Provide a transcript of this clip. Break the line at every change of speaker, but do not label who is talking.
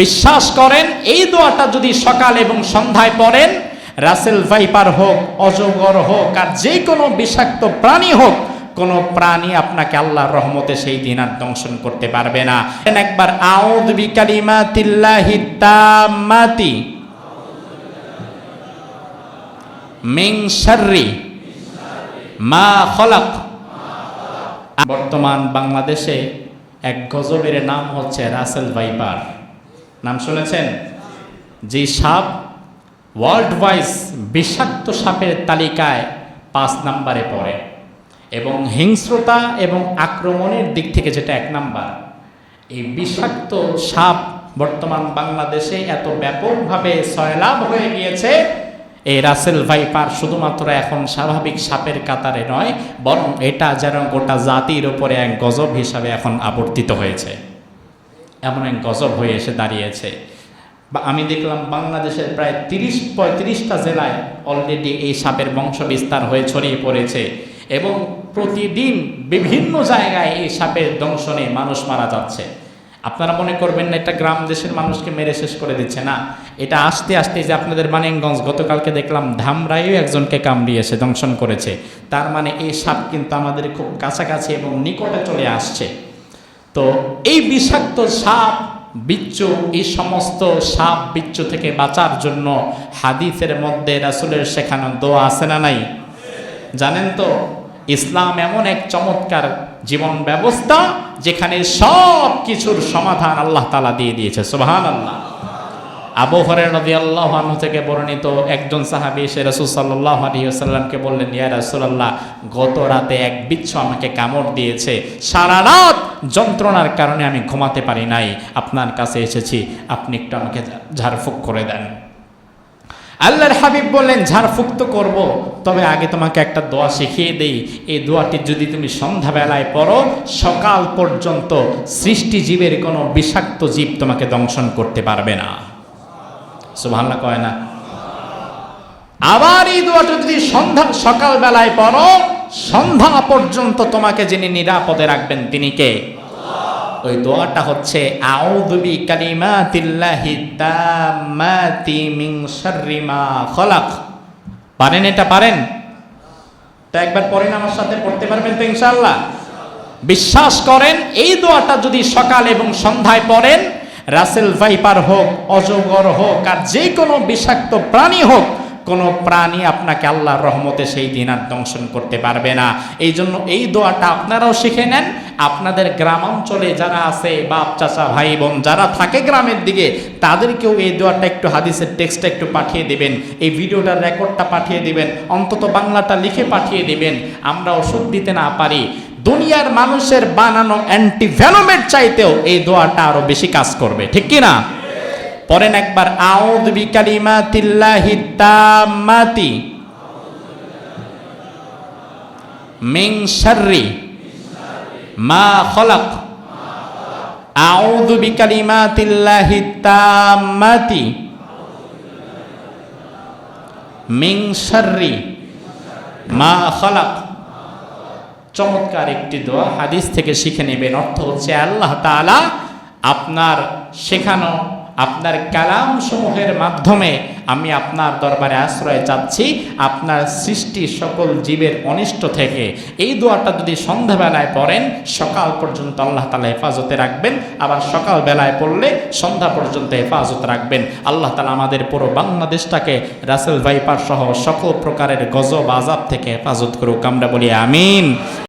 বিশ্বাস করেন, এই দোয়াটা যদি সকাল এবং সন্ধ্যায় পড়েন, রাসেল ভাইপার হোক, অজগর হোক, আর যে কোনো বিষাক্ত প্রাণী হোক, কোনো প্রাণী আপনাকে আল্লাহর রহমতে সেই দিন আর দংশন করতে পারবে না। একবার আউদ বিকালিমা তিল্লাহি তাম্মাতি মিং মা খলাক। বর্তমান বাংলাদেশে এক গজবের নাম হচ্ছে রাসেল ভাইপার। নাম শুনেছেন? যে সাপ ওয়ার্ল্ড ওয়াইজ বিষাক্ত সাপের তালিকায় পাঁচ নাম্বারে পড়ে এবং হিংস্রতা এবং আক্রমণের দিক থেকে যেটা এক নাম্বার, এই বিষাক্ত সাপ বর্তমান বাংলাদেশে এত ব্যাপকভাবে সয়লাভ হয়ে গিয়েছে, এই রাসেল ভাইপার শুধুমাত্র এখন স্বাভাবিক সাপের কাতারে নয়, বরং এটা যেন গোটা জাতির ওপরে এক গজব হিসাবে এখন আবর্তিত হয়েছে। এমন এক গজব হয়ে এসে দাঁড়িয়েছে। বা আমি দেখলাম বাংলাদেশের প্রায় তিরিশ, পঁয়ত্রিশটা জেলায় অলরেডি এই সাপের বংশ বিস্তার হয়ে ছড়িয়ে পড়েছে এবং প্রতিদিন বিভিন্ন জায়গায় এই সাপের দংশনে মানুষ মারা যাচ্ছে। আপনারা মনে করবেন না, এটা গ্রাম দেশের মানুষকে মেরে শেষ করে দিচ্ছে না। এটা আস্তে আস্তে যে আপনাদের মানিকগঞ্জ, গতকালকে দেখলাম ধামরাইও একজনকে কামড়িয়েছে, দংশন করেছে। তার মানে এই সাপ কিন্তু আমাদের খুব কাছাকাছি এবং নিকটে চলে আসছে। তো এই বিষাক্ত সাপ বিচ্ছু, এই সমস্ত সাপ বিচ্ছু থেকে বাঁচার জন্য হাদিসের মধ্যে রাসুলের শেখানো দোয়া আছে না নাই? জানেন তো, ইসলাম এমন এক চমৎকার জীবন ব্যবস্থা যেখানে সব কিছুর সমাধান আল্লাহ তালা দিয়ে দিয়েছে সোহান আল্লাহ আবু হরের নদী আল্লাহ থেকে বর্ণিত একজন সাহাবি এসে রসুল সাল্লাহ আলহিউসাল্লামকে বললেন, ইয়া রসুল্লাহ গত রাতে এক বিচ্ছু আমাকে কামড় দিয়েছে। সারা রাত যন্ত্রণার কারণে আমি ঘুমাতে পারি নাই। আপনার কাছে এসেছি, আপনি একটু আমাকে ঝাড়ফুঁক করে দেন। আল্লাহর হাবিব বললেন, ঝাড়ফুঁক তো করব, তবে আগে তোমাকে একটা দোয়া শিখিয়ে দেই। এই দোয়াটি যদি তুমি সন্ধ্যাবেলায় পড়ো, সকাল পর্যন্ত সৃষ্টিজীবের কোনো বিষাক্ত জীব তোমাকে দংশন করতে পারবে না। সুভাল্লা কয় না। আবার এই দোয়াটা যদি সন্ধ্যা সকালবেলায় পড়ো, সন্ধ্যা পর্যন্ত তোমাকে যিনি নিরাপদে রাখবেন তিনি কে? ওই দোয়াটা হচ্ছে আউযুবি কালিমাতিল্লাহি তাম্মাতি মিন শাররি মা খলাক। পারেন এটা? পারেন? তা একবার পড়েন আমার সাথে, পড়তে পারবেন তো ইনশাআল্লাহ। বিশ্বাস করেন, এই দোয়াটা যদি সকাল এবং সন্ধ্যায় পড়েন রাসেল ভাইপার হোক, অজগর হোক, আর যে কোনো বিষাক্ত প্রাণী হোক, কোনো প্রাণী আপনাকে আল্লাহর রহমতে সেই দিন আর দংশন করতে পারবে না। এই জন্য এই দোয়াটা আপনারাও শিখে নেন। আপনাদের গ্রামাঞ্চলে যারা আছে, বাপ, চাচা, ভাই, বোন যারা থাকে গ্রামের দিকে, তাদেরকেও এই দোয়াটা একটু হাদিসের টেক্সটটা একটু পাঠিয়ে দিবেন। এই ভিডিওটার রেকর্ডটা পাঠিয়ে দিবেন। অন্তত বাংলাটা লিখে পাঠিয়ে দিবেন। আমরা ওষুধ দিতে না পারি। দুনিয়ার মানুষের বানানো অ্যান্টিভেনোমেট চাইতেও এই দোয়াটা আরও বেশি কাজ করবে, ঠিক কি না পরেন একবার আউদ বিকালিমা তিল্লাহি তাম্মাতি মিং শাররি মা খলাক। আউযু বিকালিমাতিল্লাহি তাম্মাতি মিং শাররি মা খলাক। চমৎকার একটি দোয়া। হাদিস থেকে শিখে নেবেন। অর্থ হচ্ছে আল্লাহ তাআলা আপনার শেখানো, আপনার কালাম সমূহের মাধ্যমে আমি আপনার দরবারে আশ্রয় চাচ্ছি। আপনার সৃষ্টি সকল জীবের অনিষ্ট থেকে। এই দোয়াটা যদি সন্ধ্যাবেলায় পড়েন, সকাল পর্যন্ত আল্লাহ তালা হেফাজতে রাখবেন। আবার সকাল বেলায় পড়লে সন্ধ্যা পর্যন্ত হেফাজত রাখবেন। আল্লাহ তালা আমাদের পুরো বাংলাদেশটাকে রাসেল ভাইপার সহ সকল প্রকারের গজব আজাব থেকে হেফাজত করুক। আমরা বলি আমিন।